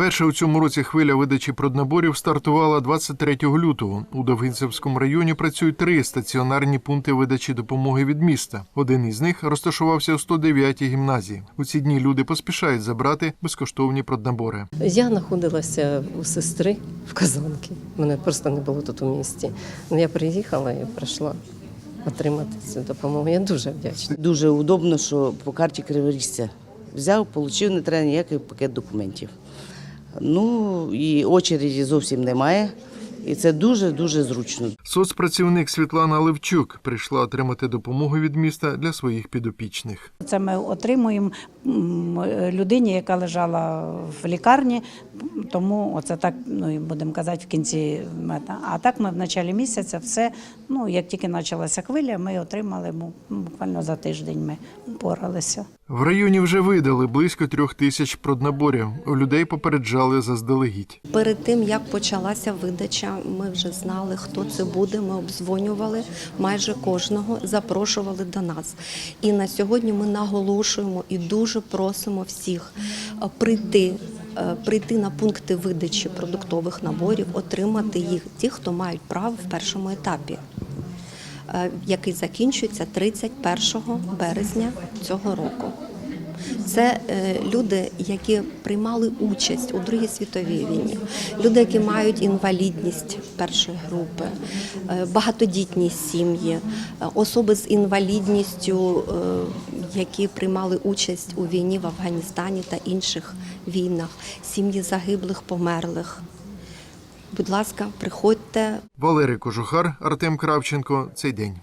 Перша у цьому році хвиля видачі проднаборів стартувала 23 лютого. У Довгинцевському районі працюють три стаціонарні пункти видачі допомоги від міста. Один із них розташувався у 109-й гімназії. У ці дні люди поспішають забрати безкоштовні проднабори. Я знаходилася у сестри в Казанки. Мене просто не було тут у місті. Ну, я приїхала і прийшла отримати цю допомогу. Я дуже вдячна. Дуже удобно, що по карті Криворіжця взяв, отримав, не треба ніякий пакет документів. Ну і очереді зовсім немає. І це дуже-дуже зручно. Соцпрацівник Світлана Левчук прийшла отримати допомогу від міста для своїх підопічних. Це ми отримуємо людині, яка лежала в лікарні. Тому оце так, ну і будемо казати, в кінці мета. А так ми в началі місяця все. Ну як тільки почалася хвиля, ми отримали буквально за тиждень. Ми поралися. В районі вже видали близько трьох тисяч проднаборів. Людей попереджали заздалегідь. Перед тим як почалася видача, ми вже знали, хто це буде. Ми обдзвонювали майже кожного, запрошували до нас. І на сьогодні ми наголошуємо і дуже просимо всіх е, прийти. е, Прийти на пункти видачі продуктових наборів, отримати їх ті, хто мають право в першому етапі, який закінчується 31 березня цього року. Це е, люди, які приймали участь у Другій світовій війні, люди, які мають інвалідність першої групи, е, багатодітні сім'ї, е, особи з інвалідністю, е, які приймали участь у війні в Афганістані та інших війнах, сім'ї загиблих, померлих. Будь ласка, приходьте, Валерій Кожухар, Артем Кравченко. Цей день.